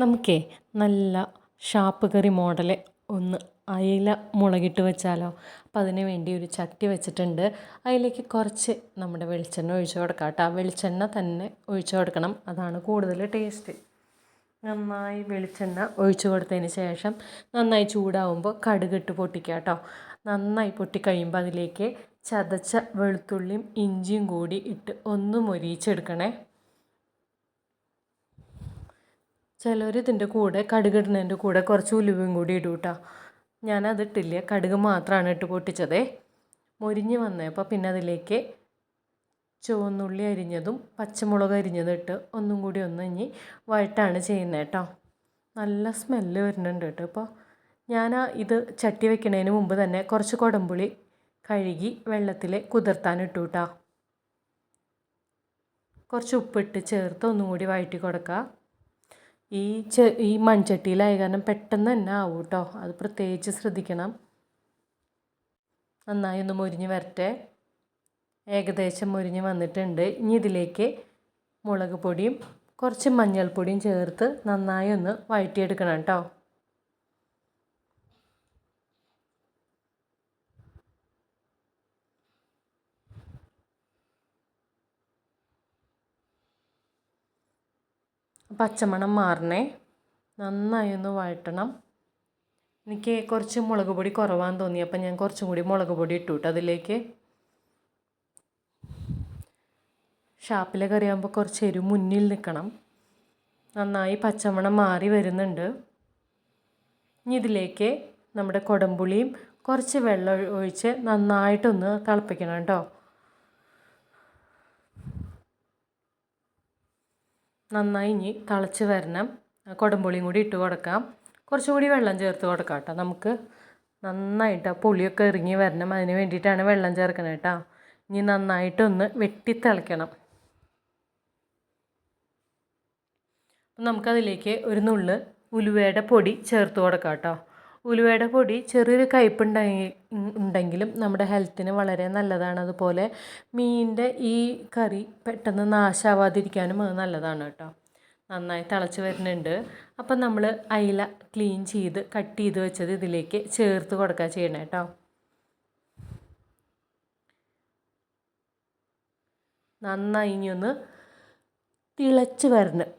നമുക്കേ നല്ല ഷാപ്പ് കറി മോഡൽ ഒന്ന് അയില മുളകിട്ട് വെച്ചാലോ. അപ്പോൾ അതിന് വേണ്ടി ഒരു ചട്ടി വെച്ചിട്ടുണ്ട്. അതിലേക്ക് കുറച്ച് നമ്മുടെ വെളിച്ചെണ്ണ ഒഴിച്ച് കൊടുക്കാം കേട്ടോ ആ വെളിച്ചെണ്ണ തന്നെ ഒഴിച്ച് കൊടുക്കണം. അതാണ് കൂടുതൽ ടേസ്റ്റ് നന്നായി വെളിച്ചെണ്ണ ഒഴിച്ച് കൊടുത്തതിന് ശേഷം നന്നായി ചൂടാവുമ്പോൾ കടുകിട്ട് പൊട്ടിക്കുക കേട്ടോ നന്നായി പൊട്ടിക്കഴിയുമ്പോൾ അതിലേക്ക് ചതച്ച വെളുത്തുള്ളിയും ഇഞ്ചിയും കൂടി ഇട്ട് ഒന്ന് മൊരിയിച്ചെടുക്കണേ. ചിലർ ഇതിന്റെ കൂടെ കടുക് ഇടുന്നതിന്റെ കൂടെ കുറച്ച് ഉലുവയും കൂടി ഇടും കേട്ടോ ഞാനതിട്ടില്ല കടുക് മാത്രമാണ് ഇട്ട് പൊട്ടിച്ചതേ. മൊരിഞ്ഞ് വന്നപ്പോൾ പിന്നെ അതിലേക്ക് ചുവന്നുള്ളി അരിഞ്ഞതും പച്ചമുളക് അരിഞ്ഞതും ഇട്ട് ഒന്നും കൂടി ഒന്ന് ഇനി വഴട്ടാണ് ചെയ്യുന്നത് കേട്ടോ നല്ല സ്മെല്ല് വരുന്നുണ്ട് കേട്ടോ ഇപ്പോൾ ഞാൻ ഇത് ചട്ടി വെക്കുന്നതിന് മുമ്പ് തന്നെ കുറച്ച് കുടംപുളി കഴുകി വെള്ളത്തിൽ കുതിർത്താൻ ഇട്ടു കേട്ടോ കുറച്ച് ഉപ്പിട്ട് ചേർത്ത് ഒന്നും കൂടി വഴറ്റി കൊടുക്കുക ഈ ചെ ഈ മൺചട്ടിയിലായ കാരണം പെട്ടെന്ന് തന്നെ ആവും കേട്ടോ അത് പ്രത്യേകിച്ച് ശ്രദ്ധിക്കണം. നന്നായി ഒന്ന് മുരിഞ്ഞ് വരട്ടെ. ഏകദേശം മുരിഞ്ഞ് വന്നിട്ടുണ്ട്. ഇനി ഇതിലേക്ക് മുളക് പൊടിയും കുറച്ച് മഞ്ഞൾപ്പൊടിയും ചേർത്ത് നന്നായി ഒന്ന് വഴറ്റിയെടുക്കണം കേട്ടോ പച്ചമണം മാറണേ. നന്നായി ഒന്ന് വഴറ്റണം. എനിക്ക് കുറച്ച് മുളക് പൊടി കുറവാന്ന് തോന്നി. അപ്പം ഞാൻ കുറച്ചും കൂടി മുളക് പൊടി ഇട്ടു കേട്ടോ അതിലേക്ക്. ഷാപ്പിലെ കറിയാകുമ്പോൾ കുറച്ച് എരിവ് മുന്നിൽ നിൽക്കണം നന്നായി പച്ചമണം മാറി വരുന്നുണ്ട്. ഇനി ഇതിലേക്ക് നമ്മുടെ കൊടമ്പുളിയും കുറച്ച് വെള്ളം ഒഴിച്ച് നന്നായിട്ടൊന്ന് തിളപ്പിക്കണം കേട്ടോ നന്നായി ഇനി തിളച്ച് വരണം. കുടംപുളിയും കൂടി ഇട്ട് കൊടുക്കാം. കുറച്ചും കൂടി വെള്ളം ചേർത്ത് കൊടുക്കാം കേട്ടോ. നമുക്ക് നന്നായിട്ട് ആ പുളിയൊക്കെ ഇറങ്ങി വരണം. അതിന് വേണ്ടിയിട്ടാണ് വെള്ളം ചേർക്കണേ കേട്ടോ. ഇനി നന്നായിട്ടൊന്ന് വെട്ടി തിളയ്ക്കണം. നമുക്കതിലേക്ക് ഒരു നുള്ള് ഉലുവയുടെ പൊടി ചേർത്ത് കൊടുക്കാം കേട്ടോ. ഉലുവയുടെ പൊടി ചെറിയൊരു കയ്പുണ്ടെങ്കിൽ ഉണ്ടെങ്കിലും നമ്മുടെ ഹെൽത്തിന് വളരെ നല്ലതാണ്. അതുപോലെ മീനിന്റെ ഈ കറി പെട്ടെന്ന് നാശാവാതിരിക്കാനും അത് നല്ലതാണ് കേട്ടോ. നന്നായി തിളച്ച് വരുന്നുണ്ട്. അപ്പം നമ്മൾ അയില ക്ലീൻ ചെയ്ത് കട്ട് ചെയ്ത് വെച്ചത് ഇതിലേക്ക് ചേർത്ത് കൊടുക്കുക ചെയ്യണേ കേട്ടോ. നന്നായി ഇനി ഒന്ന് തിളച്ച് വരണം.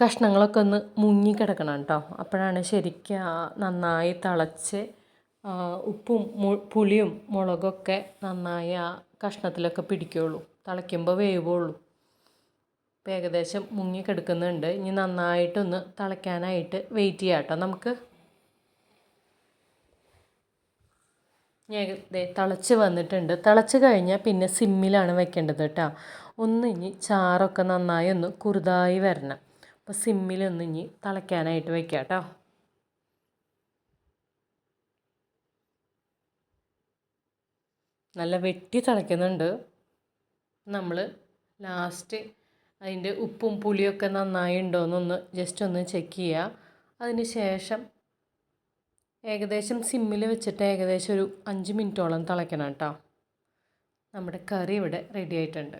കഷ്ണങ്ങളൊക്കെ ഒന്ന് മുങ്ങി കിടക്കണം കേട്ടോ. അപ്പോഴാണ് ശരിക്കും നന്നായി തിളച്ച് ഉപ്പും പുളിയും മുളകൊക്കെ നന്നായി ആ കഷ്ണത്തിലൊക്കെ പിടിക്കുകയുള്ളൂ തിളയ്ക്കുമ്പോൾ വേവുള്ളൂ. ഇപ്പോൾ ഏകദേശം മുങ്ങി കിടക്കുന്നുണ്ട്. ഇനി നന്നായിട്ടൊന്ന് തിളയ്ക്കാനായിട്ട് വെയിറ്റ് ചെയ്യാം കേട്ടോ നമുക്ക്. തിളച്ച് വന്നിട്ടുണ്ട്. തിളച്ച് കഴിഞ്ഞാൽ പിന്നെ സിമ്മിലാണ് വെക്കേണ്ടത് കേട്ടോ. ഒന്ന് ഇനി ചാറൊക്കെ നന്നായി ഒന്ന് കുറുതായി വരണം. അപ്പോൾ സിമ്മിലൊന്ന് ഇനി തിളയ്ക്കാനായിട്ട് വയ്ക്കാം കേട്ടോ നല്ല വെട്ടി തിളയ്ക്കുന്നുണ്ട്. നമ്മൾ ലാസ്റ്റ് അതിന്റെ ഉപ്പും പുളിയൊക്കെ നന്നായി ഉണ്ടോയെന്നൊന്ന് ജസ്റ്റ് ഒന്ന് ചെക്ക് ചെയ്യുക അതിന് ശേഷം ഏകദേശം സിമ്മിൽ വെച്ചിട്ട് ഏകദേശം ഒരു അഞ്ച് മിനിറ്റോളം തിളയ്ക്കണം കേട്ടോ നമ്മുടെ കറി ഇവിടെ റെഡി ആയിട്ടുണ്ട്.